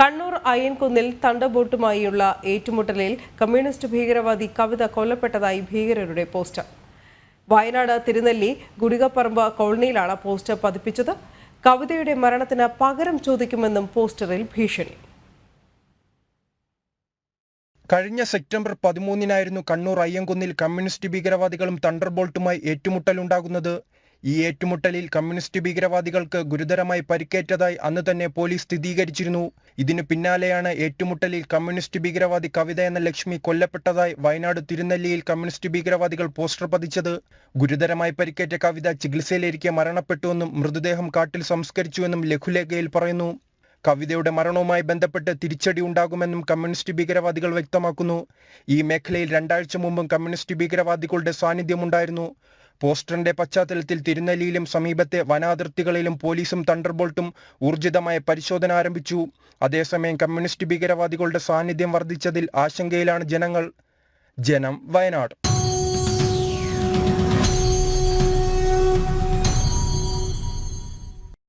കണ്ണൂർ അയ്യൻകുന്നിൽ തണ്ടബോട്ടുമായുള്ള ഏറ്റുമുട്ടലിൽ കമ്മ്യൂണിസ്റ്റ് ഭീകരവാദി കവിത കൊല്ലപ്പെട്ടതായി ഭീകരരുടെ പോസ്റ്റർ. വയനാട് തിരുനെല്ലി ഗുടികപ്പറമ്പ് കോളനിയിലാണ് പോസ്റ്റർ പതിപ്പിച്ചത്. കവിതയുടെ മരണത്തിന് പകരം ചോദിക്കുമെന്നും പോസ്റ്ററിൽ ഭീഷണി. കഴിഞ്ഞ സെപ്റ്റംബർ പതിമൂന്നിനായിരുന്നു കണ്ണൂർ അയ്യങ്കുന്നിൽ കമ്മ്യൂണിസ്റ്റ് ഭീകരവാദികളും തണ്ടർബോൾട്ടുമായി ഏറ്റുമുട്ടലുണ്ടാകുന്നത്. ഈ ഏറ്റുമുട്ടലിൽ കമ്മ്യൂണിസ്റ്റ് ഭീകരവാദികൾക്ക് ഗുരുതരമായി പരിക്കേറ്റതായി അന്ന് തന്നെ പോലീസ് സ്ഥിരീകരിച്ചിരുന്നു. ഇതിനു പിന്നാലെയാണ് ഏറ്റുമുട്ടലിൽ കമ്മ്യൂണിസ്റ്റ് ഭീകരവാദി കവിത എന്ന ലക്ഷ്മി കൊല്ലപ്പെട്ടതായി വയനാട് തിരുനെല്ലിയിൽ കമ്മ്യൂണിസ്റ്റ് ഭീകരവാദികൾ പോസ്റ്റർ പതിച്ചത്. ഗുരുതരമായി പരിക്കേറ്റ കവിത ചികിത്സയിലിരിക്കെ മരണപ്പെട്ടുവെന്നും മൃതദേഹം കാട്ടിൽ സംസ്കരിച്ചുവെന്നും ലഘുലേഖയിൽ പറയുന്നു. കവിതയുടെ മരണവുമായി ബന്ധപ്പെട്ട് തിരിച്ചടി ഉണ്ടാകുമെന്നും കമ്മ്യൂണിസ്റ്റ് ഭീകരവാദികൾ വ്യക്തമാക്കുന്നു. ഈ മേഖലയിൽ രണ്ടാഴ്ച മുമ്പും കമ്മ്യൂണിസ്റ്റ് ഭീകരവാദികളുടെ സാന്നിധ്യമുണ്ടായിരുന്നു. പോസ്റ്ററിന്റെ പശ്ചാത്തലത്തിൽ തിരുനെല്ലിയിലും സമീപത്തെ വനാതിർത്തികളിലും പോലീസും തണ്ടർബോൾട്ടും ഊർജിതമായ പരിശോധന ആരംഭിച്ചു. അതേസമയം കമ്മ്യൂണിസ്റ്റ് ഭീകരവാദികളുടെ സാന്നിധ്യം വർദ്ധിച്ചതിൽ ആശങ്കയിലാണ് ജനങ്ങൾ. ജനം വയനാട്.